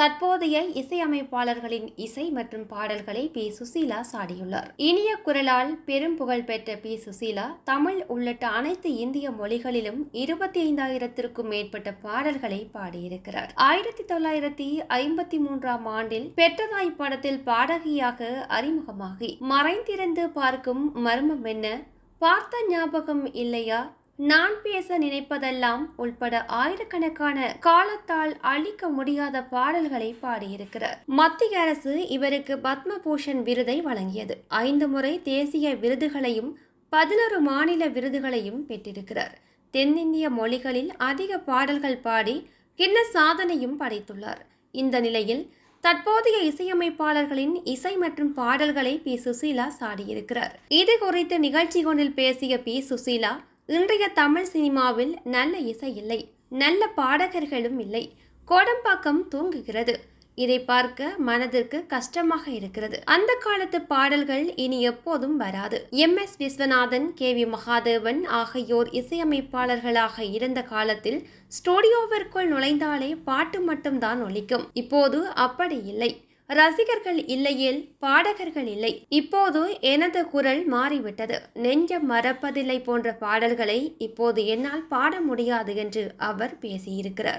தற்போதைய இசையமைப்பாளர்களின் இசை மற்றும் பாடல்களை பி. சுசீலா சாடியுள்ளார். இனிய குரலால் பெரும் புகழ் பெற்ற பி. சுசீலா தமிழ் உள்ளிட்ட அனைத்து இந்திய மொழிகளிலும் இருபத்தி ஐந்தாயிரத்திற்கும் மேற்பட்ட பாடல்களை பாடியிருக்கிறார். ஆயிரத்தி தொள்ளாயிரத்தி ஐம்பத்தி மூன்றாம் ஆண்டில் பெற்றதாய் படத்தில் பாடகியாக அறிமுகமாகி மறைந்திருந்து பார்க்கும் மர்மம் என்ன? பார்த்த ஞாபகம் இல்லையா? நான் பேச நினைப்பதெல்லாம் உள்பட ஆயிரக்கணக்கான காலத்தால் அழிக்க முடியாத பாடல்களை பாடியிருக்கிறார். மத்திய அரசு இவருக்கு பத்ம பூஷன் விருதை வழங்கியது. ஐந்து முறை தேசிய விருதுகளையும் பதினொரு மாநில விருதுகளையும் பெற்றிருக்கிறார். தென்னிந்திய மொழிகளில் அதிக பாடல்கள் பாடி கின்ன சாதனையும் படைத்துள்ளார். இந்த நிலையில் தற்போதைய இசையமைப்பாளர்களின் இசை மற்றும் பாடல்களை பி. சுசீலா சாடியிருக்கிறார். இது குறித்து நிகழ்ச்சி ஒன்றில் பேசிய பி. சுசீலா இன்றைய தமிழ் சினிமாவில் நல்ல இசை இல்லை நல்ல பாடகர்களும் இல்லை. கோடம்பாக்கம் தூங்குகிறது. இதை பார்க்க மனதிற்கு கஷ்டமாக இருக்கிறது. அந்த காலத்து பாடல்கள் இனி எப்போதும் வராது. M. S. Viswanathan K. V. Mahadevan ஆகியோர் இசையமைப்பாளர்களாக இருந்த காலத்தில் ஸ்டுடியோவிற்குள் நுழைந்தாலே பாட்டு மட்டும்தான் ஒலிக்கும். இப்போது அப்படி இல்லை. ரசிகர்கள் இல்லையேல் பாடகர்கள் இல்லை. இப்போது எனது குரல் மாறிவிட்டது. நெஞ்சம் மறப்பதில்லை போன்ற பாடல்களை இப்போது என்னால் பாட முடியாது என்று அவர் பேசியிருக்கிறார்.